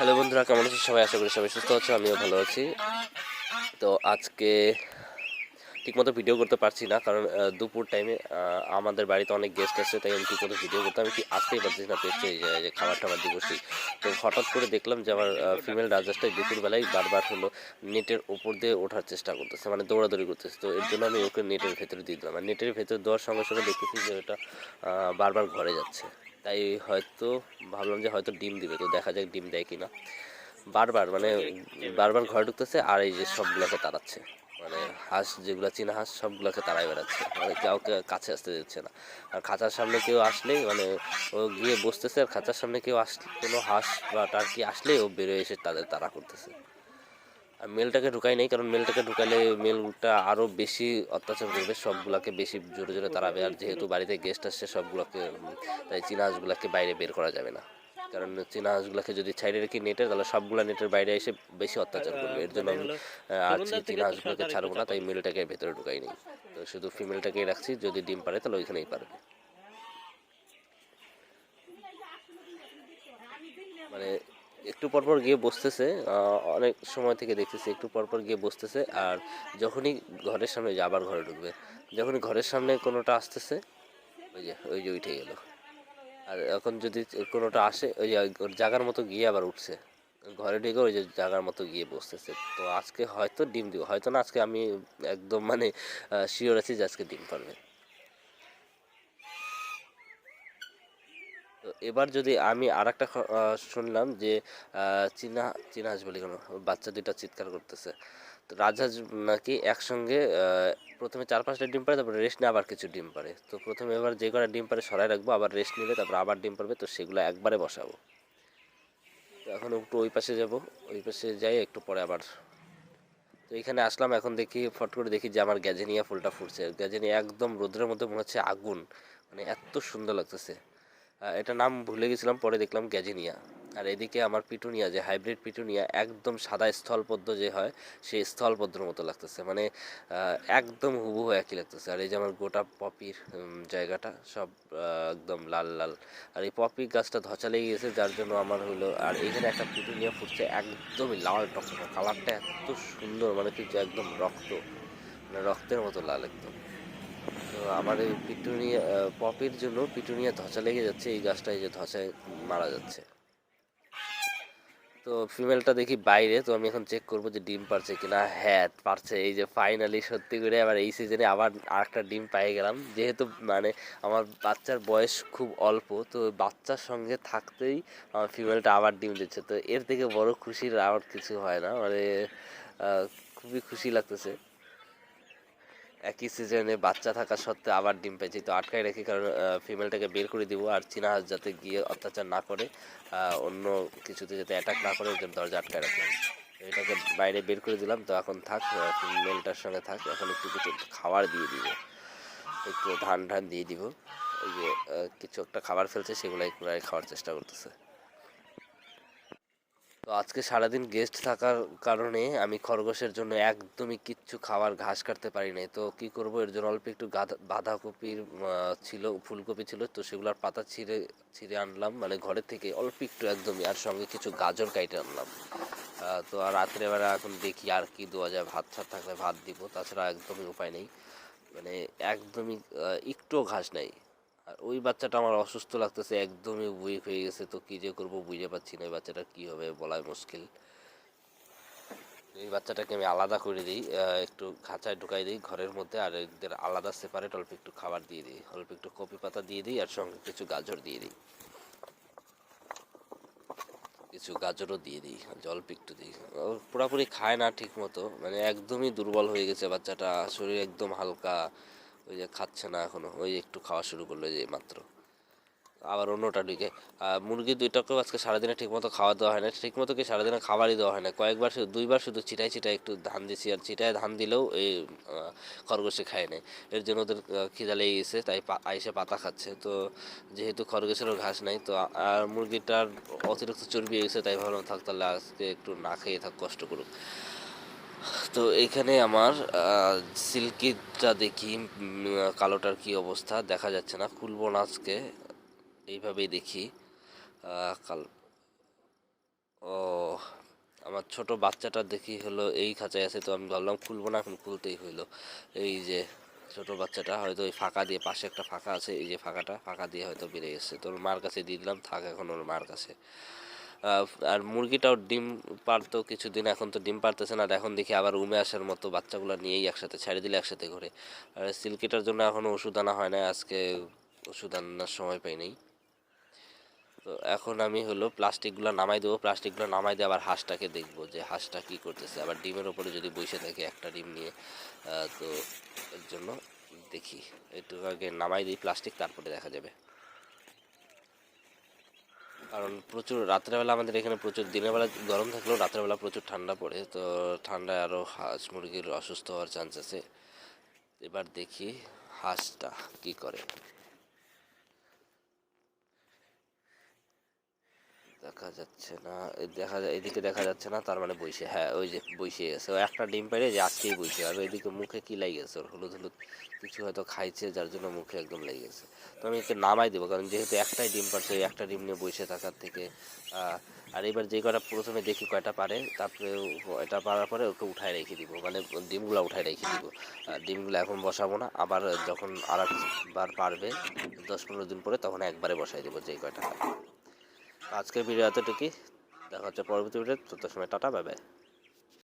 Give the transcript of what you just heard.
Hello বন্ধুরা, কেমন আছো সবাই? আশা করি সবাই সুস্থ আছো আমিও ভালো আছি। তো আজকে ঠিকমতো ভিডিও করতে পারছি না, কারণ দুপুর টাইমে আমাদের বাড়িতে অনেক গেস্ট আছে, তাই আমি ঠিকমতো ভিডিও করতে, আমি কি আসতেই পারছি না যে- যে খাবার টাবার দিয়ে বসি তো হঠাৎ করে দেখলাম যে আমার ফিমেল রাজাসটাই দুপুরবেলায় বারবার হলো নেটের ওপর দিয়ে ওঠার চেষ্টা করতেছে মানে দৌড়াদৌড়ি করতেছে। তো এর জন্য আমি ওকে নেটের ভেতরে দিয়ে দিলাম। আর নেটের ভেতরে দেওয়ার সঙ্গে সঙ্গে দেখতেছি যে ওটা বারবার ঘরে যাচ্ছে। তাই হয়তো ভাবলাম যে হয়তো ডিম দিবে, তো দেখা যাক ডিম দেয় কিনা। বারবার মানে বারবার ঘরে ঢুকতেছে আর এই যে সবগুলোকে তাড়াচ্ছে। মানে হাঁস যেগুলো চীনা হাঁস, সবগুলোকে তাড়াই বেড়াচ্ছে। মানে কাউকে কাছে আসতে দিচ্ছে না। আর খাঁচার সামনে কেউ আসলেই মানে ও গিয়ে বসতেছে আর খাঁচার সামনে কেউ আসলে কোনো হাঁস বা টার্কি আসলেই ও বেরোয় এসে তাদের তাড়া করতেছে। মেলটাকে ঢুকাই নেই, কারণ মেলটাকে ঢুকালে মেলটা আরও বেশি অত্যাচার করবে, সবগুলাকে বেশি জোরে জোরে তাড়াবে। আর যেহেতু বাড়িতে গেস্ট আসছে, সবগুলোকে তাই চীনা হাঁসগুলোকে বাইরে বের করা যাবে না। কারণ চীনা হাঁসগুলোকে যদি ছাইড়ে রেখে নেটের তাহলে সবগুলা নেটের বাইরে এসে বেশি অত্যাচার করবে। এর জন্য আমি আর চীনা হাঁসগুলোকে ছাড়বো না, তাই মেলটাকে ভেতরে ঢুকাই নেই। তো শুধু ফিমেলটাকেই রাখছি, যদি ডিম পারে, তাহলে ওইখানেই পারবে। মানে একটু পরপর গিয়ে বসতেছে অনেক সময় থেকে দেখতেছি একটু পরপর গিয়ে বসতেছে, আর যখনই ঘরের সামনে যে আবার ঘরে ঢুকবে, যখনই ঘরের সামনে কোনোটা আসতেছে, ওই যে ওই যে উঠে গেল। আর এখন যদি কোনোটা আসে, ওই যে ওর জায়গার মতো গিয়ে আবার উঠছে। ঘরে ঢুকে ওই যে জায়গার মতো গিয়ে বসতেছে। তো আজকে হয়তো ডিম দিব, হয়তো না আজকে আমি একদম মানে শিওর আছি যে আজকে ডিম পারবে। তো এবার যদি আমি আর একটা শুনলাম যে চীনা চীনা হাঁস বলি কেন বাচ্চা দুইটা চিৎকার করতেছে। তো রাজহাঁস নাকি একসঙ্গে প্রথমে চার পাঁচটা ডিম পারে তারপরে রেস্ট নিয়ে আবার কিছু ডিম পারে তো প্রথমে এবার যে কটা ডিম পারে সরাই রাখব, আবার রেস্ট নিলে তারপর আবার ডিম পারবে তো সেগুলো একবারে বসাবো। তো এখন একটু ওই পাশে যাব, ওই পাশে যাই, একটু পরে আবার। তো এখানে আসলাম, এখন দেখি, ফট করে দেখি যে আমার গ্যাজেনিয়া ফুলটা ফুটছে। গ্যাজেনিয়া একদম রোদ্রের মধ্যে মনে হচ্ছে আগুন মানে এত সুন্দর লাগতেছে। এটা নাম ভুলে গেছিলাম, পরে দেখলাম গ্যাজিনিয়া। আর এদিকে আমার পিটুনিয়া, যে হাইব্রিড পিটুনিয়া, একদম সাদা স্থলপদ্ম যে হয়, সেই স্থলপদ্মর মতো লাগতেছে। মানে একদম হুবহু একই লাগতেছে। আর এই যে আমার গোটা পপির জায়গাটা সব একদম লাল লাল। আর এই পপি গাছটা ধচা লেগে গেছে, যার জন্য আমার হলো আর এখানে একটা পিটুনিয়া ফুটছে একদমই লাল টকটকা। কালারটা এত সুন্দর মানে কিছু একদম রক্ত মানে রক্তের মতো লাল একদম। তো আমার এই পিটুনিয়া পপির জন্য পিটুনিয়া ধসা লেগে যাচ্ছে, এই গাছটা এই যে ধসায় মারা যাচ্ছে। তো ফিমেলটা দেখি বাইরে, তো আমি এখন চেক করব যে ডিম পারছে কিনা। হ্যাঁ পারছে, এই যে ফাইনালি সত্যি করে আবার এই সিজনে আবার আরেকটা ডিম পেয়ে গেলাম। যেহেতু মানে আমার বাচ্চার বয়স খুব অল্প, তো বাচ্চার সঙ্গে থাকতেই আমার ফিমেলটা আবার ডিম দিচ্ছে। তো এর থেকে বড় খুশির আর কিছু হয় না মানে খুবই খুশি লাগতেছে। একই সিজনে বাচ্চা থাকা সত্ত্বেও আবার ডিম পেয়েছি। তো আটকায় রেখে কারণ ফিমেলটাকে বের করে দিব আর চীনা হাঁস যাতে গিয়ে অত্যাচার না করে অন্য কিছুতে যাতে অ্যাটাক না করে ওই জন্য দরজা আটকায় রাখলাম। এটাকে বাইরে বের করে দিলাম। তো এখন থাক ফিমেলটার সঙ্গে থাক। এখন একটু কিছু খাবার দিয়ে দিব। একটু ধান ধান দিয়ে দিব। ওই যে কিছু একটা খাবার ফেলছে সেগুলো একটু খাওয়ার চেষ্টা করতেছে। তো আজকে সারাদিন গেস্ট থাকার কারণে আমি খরগোশের জন্য একদমই কিচ্ছু খাওয়ার ঘাস কাটতে পারি নাই। তো কি করব? এর জন্য অল্প একটু বাঁধাকপির ছিল, ফুলকপি ছিল, তো সেগুলোর পাতা ছিঁড়ে ছিঁড়ে আনলাম। মানে ঘরের থেকে অল্প একটু একদমই, আর সঙ্গে কিছু গাজর কাইটে আনলাম। তো আর রাত্রেবেলা এখন দেখি আর কি দেওয়া যায়, ভাত ছাত থাকলে ভাত দিব, তাছাড়া একদমই উপায় নেই। মানে একদমই একটুও ঘাস নেই। আর ওই বাচ্চাটা আমার অসুস্থ লাগতেছে, একদমই উইক হয়ে গেছে, তো কি যে করব বুঝে পাচ্ছি না এই বাচ্চাটা কি হবে বলাই মুশকিল। এই বাচ্চাটাকে আমি আলাদা করে দিই একটু খাঁচায় ঢুকাই দিই ঘরের মধ্যে, আর এদের আলাদা সেপারেট অল্প একটু খাবার দিয়ে দিই, অল্প একটু কপি পাতা দিয়ে দিই, আর সঙ্গে কিছু গাজর দিয়ে দিই। কিছু গাজরও দিয়ে দিই আর অল্প একটু দিই। পুরোপুরি খায় না ঠিক মতো মানে একদমই দুর্বল হয়ে গেছে বাচ্চাটা, শরীর একদম হালকা। ওই যে খাচ্ছে না এখনও, ওই একটু খাওয়া শুরু করল যে মাত্র। আবার অন্যটা ঢুকে। মুরগি দুইটাকেও আজকে সারাদিনে ঠিকমতো খাওয়া দেওয়া হয় না। ঠিকমতো কি সারাদিনে খাবারই দেওয়া হয় না। কয়েকবার শুধু, দুইবার শুধু চিটাই চিটাই একটু ধান দিছি। আর চিটায় ধান দিলেও এই খরগোশে খায় না। এর জন্য ওদের খিদা লেগে গেছে তাই আইসে পাতা খাচ্ছে। তো যেহেতু খরগোশেরও ঘাস নাই, তো আর মুরগিটার অতিরিক্ত চর্বি গেছে তাই ভাবলাম থাক তাহলে আজকে একটু না খেয়ে থাক, কষ্ট করুক। তো এখানে আমার সিল্কিটা দেখি কালোটার কি অবস্থা দেখা যাচ্ছে না। খুলবো না আজকে, এইভাবেই দেখি। কাল ও, আমার ছোট বাচ্চাটা দেখি হলো এই খাঁচায় আছে, তো আমি ভাবলাম খুলবো না এখন খুলতেই হইল। এই যে ছোট বাচ্চাটা, হয়তো ওই ফাঁকা দিয়ে, পাশে একটা ফাঁকা আছে, এই যে ফাঁকাটা, ফাঁকা দিয়ে হয়তো বেড়ে গেছে তোর মার কাছে দিয়ে দিলাম, থাক এখন ওর মার কাছে। আর মুরগিটাও ডিম পারতো কিছুদিন, এখন তো ডিম পারতেছে না। এখন দেখি আবার উমে আসার মতো বাচ্চাগুলো নিয়েই একসাথে ছেড়ে দিলে একসাথে ঘুরে। আর সিল্কিটার জন্য এখনও ওষুধ আনা হয় না আজকে ওষুধ আনার সময় পাই নাই। তো এখন আমি হলো প্লাস্টিকগুলো নামাই দেবো, প্লাস্টিকগুলো নামাই দিয়ে আবার হাঁসটাকে দেখব যে হাঁসটা কী করতেছে। আবার ডিমের ওপরে যদি বসে থাকে একটা ডিম নিয়ে তো এর জন্য দেখি। একটু আগে নামাই দিই প্লাস্টিক, তারপরে দেখা যাবে। কারণ প্রচুর, রাত্রেবেলা আমাদের এখানে প্রচুর, দিনের বেলা গরম থাকলেও রাত্রেবেলা প্রচুর ঠান্ডা পড়ে, তো ঠান্ডায় আরও হাঁস মুরগির অসুস্থ হওয়ার চান্স আছে। এবার দেখি হাঁসটা কি করে। দেখা যাচ্ছে না দেখা যায়, এদিকে দেখা যাচ্ছে না, তার মানে বইসে হ্যাঁ ওই যে বইসে গেছে। একটা ডিম পেড়ে যে আজকেই বইসে আর ওইদিকে মুখে কি লেগে গেছে ওর হলুদ হলুদ কিছু হয়তো খাইছে, যার জন্য মুখে একদম লেগে গেছে তো আমি একে নামাই দেবো, কারণ যেহেতু একটাই ডিম পারছে ওই একটা ডিম নিয়ে বসে থাকার থেকে আর এবার যে কটা প্রথমে দেখি কয়টা পারে তারপরে এটা পারার পরে ওকে উঠায় রেখে দিব মানে ডিমগুলো উঠায় রেখে দিব। ডিমগুলো এখন বসাবো না, আবার যখন আর একবার পারবে, দশ পনেরো দিন পরে তখন একবারে বসাই দেবো যে কয়টা আজকের ভিডিও এতটুকুই। দেখা হচ্ছে পরবর্তী ভিডিও তত সময় টাটা বাই